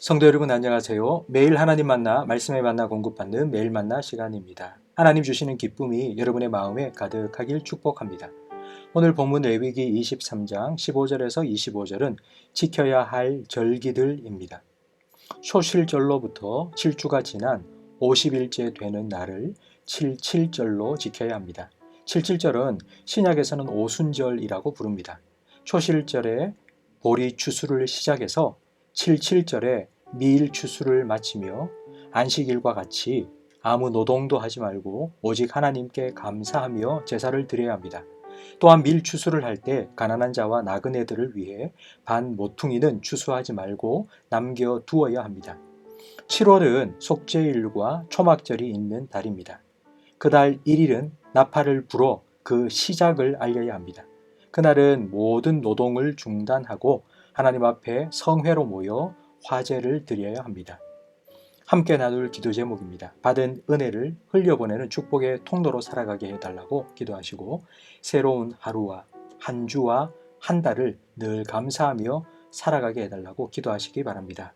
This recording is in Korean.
성도 여러분 안녕하세요. 매일 하나님 만나 말씀에 만나 공급받는 매일 만나 시간입니다. 하나님 주시는 기쁨이 여러분의 마음에 가득하길 축복합니다. 오늘 본문 레위기 23장 15절에서 25절은 지켜야 할 절기들입니다. 초실절로부터 7주가 지난 50일째 되는 날을 77절로 지켜야 합니다. 77절은 신약에서는 오순절이라고 부릅니다. 초실절에 보리 추수를 시작해서 77절에 미일 추수를 마치며 안식일과 같이 아무 노동도 하지 말고 오직 하나님께 감사하며 제사를 드려야 합니다. 또한 밀 추수를 할 때 가난한 자와 나그네들을 위해 반 모퉁이는 추수하지 말고 남겨 두어야 합니다. 7월은 속죄일과 초막절이 있는 달입니다. 그달 1일은 나팔을 불어 그 시작을 알려야 합니다. 그날은 모든 노동을 중단하고 하나님 앞에 성회로 모여 화제를 드려야 합니다. 함께 나눌 기도 제목입니다. 받은 은혜를 흘려보내는 축복의 통로로 살아가게 해달라고 기도하시고 새로운 하루와 한 주와 한 달을 늘 감사하며 살아가게 해달라고 기도하시기 바랍니다.